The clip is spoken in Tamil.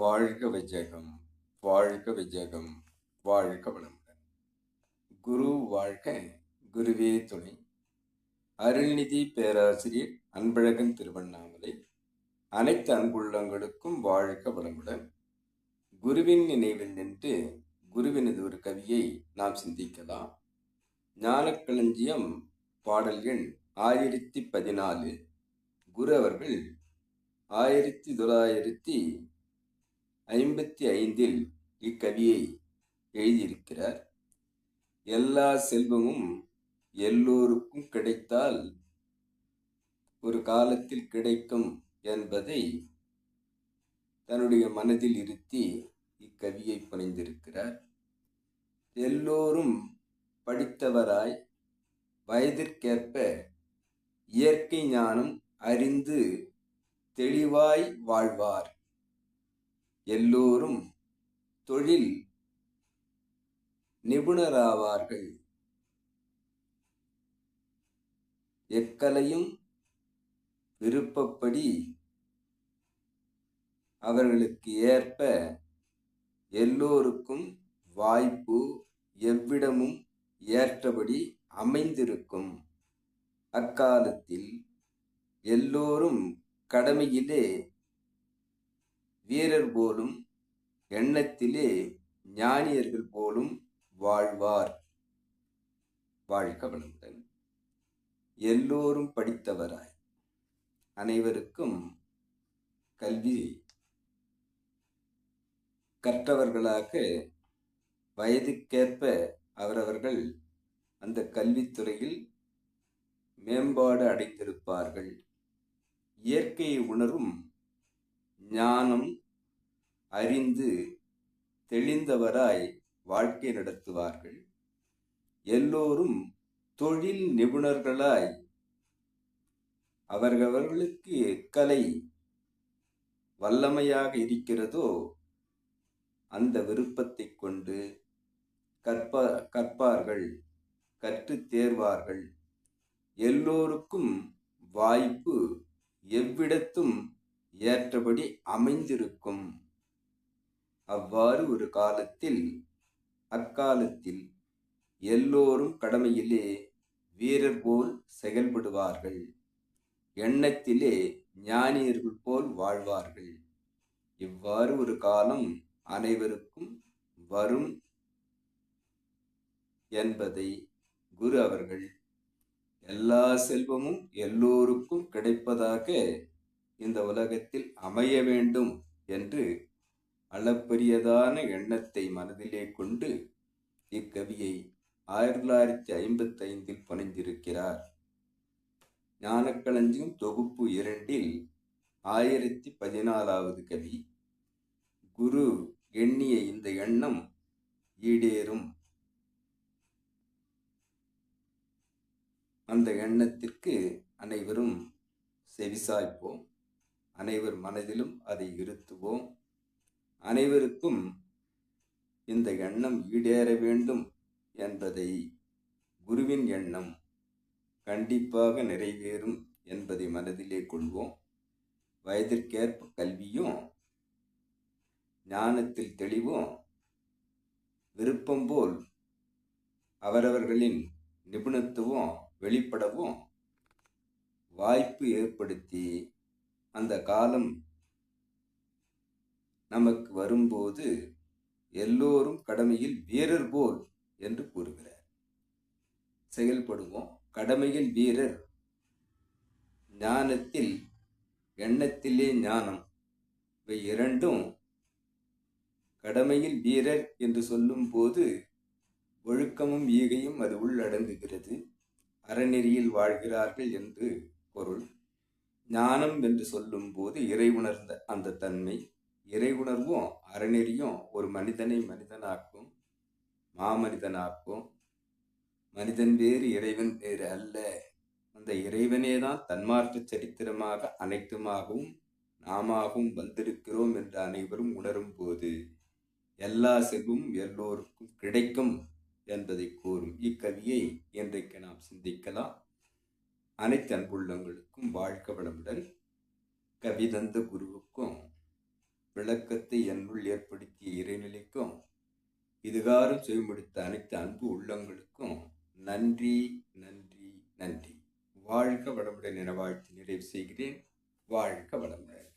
வாழ்க விஜயம் வாழ்க விஜயம் வாழ்க வளமுடன். குரு வாழ்க குருவே துணை. அருள்நிதி பேராசிரியர் அன்பழகன் திருவண்ணாமலை. அனைத்து அன்புள்ளங்களுக்கும் வாழ்க வளமுடன். குருவின் நினைவில் நின்று குருவினது ஒரு கவியை நாம் சிந்திக்கலாம். ஞானக்களஞ்சியம் பாடல் எண் ஆயிரத்தி பதினாலு. குரு அவர்கள் ஆயிரத்தி தொள்ளாயிரத்தி ஐம்பத்தி ஐந்தில் இக்கவியை எழுதியிருக்கிறார். எல்லா செல்வமும் எல்லோருக்கும் கிடைத்தால் ஒரு காலத்தில் கிடைக்கும் என்பதை தன்னுடைய மனதில் இருத்தி இக்கவியை புனைந்திருக்கிறார் எல்லோரும் படித்தவராய் வயதிற்கேற்ப இயற்கை ஞானம் அறிந்து தெளிவாய் வாழ்வார். எல்லோரும் தொழில் நிபுணராவார்கள். எக்கலையும் விருப்பப்படி அவர்களுக்கு ஏற்ப எல்லோருக்கும் வாய்ப்பு எவ்விடமும் ஏற்றபடி அமைந்திருக்கும். அக்காலத்தில் எல்லோரும் கடமையிலே வீரர் போலும் எண்ணத்திலே ஞானியர்கள் போலும் வாழ்வார். வாழ்க வளமுடன். எல்லோரும் படித்தவராய். அனைவருக்கும் கல்வி கற்றவர்களாக வயதுக்கேற்ப அவரவர்கள் அந்த கல்வித்துறையில் மேம்பாடு அடைந்திருப்பார்கள். இயற்கையை உணரும் ஞானம் அறிந்து தெளிந்தவராய் வாழ்க்கை நடத்துவார்கள். எல்லோரும் தொழில் நிபுணர்களாய் அவர்களுக்கு கலை வல்லமையாக இருக்கிறதோ அந்த விருப்பத்தை கொண்டு கற்ப கற்பார்கள் கற்று தேர்வார்கள். எல்லோருக்கும் வாய்ப்பு எவ்விடத்தும் ஏற்றபடி அமைந்திருக்கும். அவ்வாறு ஒரு காலத்தில் அக்காலத்தில் எல்லோரும் கடமையிலே வீரர் போல் செயல்படுவார்கள். எண்ணத்திலே ஞானியர்கள் போல் வாழ்வார்கள். இவ்வாறு ஒரு காலம் அனைவருக்கும் வரும் என்பதை குரு அவர்கள் எல்லா செல்வமும் எல்லோருக்கும் கிடைப்பதாக இந்த உலகத்தில் அமைய வேண்டும் என்று அளப்பரியதான எண்ணத்தை மனதிலே கொண்டு இக்கவியை ஆயிரத்தி தொள்ளாயிரத்தி ஐம்பத்தி ஐந்தில் புனைந்திருக்கிறார் ஞானக்களஞ்சியம் தொகுப்பு இரண்டில் ஆயிரத்தி பதினாலாவது கவி குரு எண்ணிய இந்த எண்ணம் ஈடேறும். அந்த எண்ணத்திற்கு அனைவரும் செவிசாய்ப்போம். அனைவர் மனதிலும் அதை இருத்துவோம். அனைவருக்கும் இந்த எண்ணம் ஈடேற வேண்டும் என்பதை குருவின் எண்ணம் கண்டிப்பாக நிறைவேறும் என்பதை மனதிலே கொள்வோம். வயதிற்கேற்ப கல்வியும் ஞானத்தில் தெளிவும் விருப்பம் போல் அவரவர்களின் நிபுணத்துவம் வெளிப்படவும் வாய்ப்பு ஏற்படுத்தி அந்த காலம் நமக்கு வரும்போது எல்லோரும் கடமையில் வீரர் போல் என்று கூறுகிறார். செயல்படுவோம். கடமையில் வீரர். ஞானத்தில் எண்ணத்திலே ஞானம். இவை இரண்டும் கடமையில் வீரர் என்று சொல்லும்போது ஒழுக்கமும் ஈகையும் அது உள்ளடங்குகிறது அறநெறியில் வாழ்கிறார்கள் என்று பொருள். ஞானம் என்று சொல்லும்போது இறை உணர்ந்த அந்த தன்மை. இறை உணர்வும் அறநெறியும் ஒரு மனிதனை மனிதனாக்கும் மாமனிதனாக்கும். மனிதன் வேறு இறைவன் வேறு அல்ல. அந்த இறைவனே தான் தன்மார்க்க சரித்திரமாக அனைத்துமாகவும் நாமாகவும் வந்திருக்கிறோம் என்று அனைவரும் உணரும் போது எல்லா செல்வம் எல்லோருக்கும் கிடைக்கும் என்பதை கூறும். இக்கவியை இன்றைக்கு நாம் சிந்திக்கலாம். அனைத்து அன்புள்ளங்களுக்கும் வாழ்க்க வளமுடன். கவிதந்த குருவுக்கும் விளக்கத்தை என்னுள் ஏற்படுத்திய இறைநிலைக்கும் இதுகாரம் செய்ய முடித்த அனைத்து அன்பு உள்ளங்களுக்கும் நன்றி நன்றி நன்றி. வாழ்க வளமுடன் என வாழ்த்து நிறைவு செய்கிறேன். வாழ்க வளமுடன்.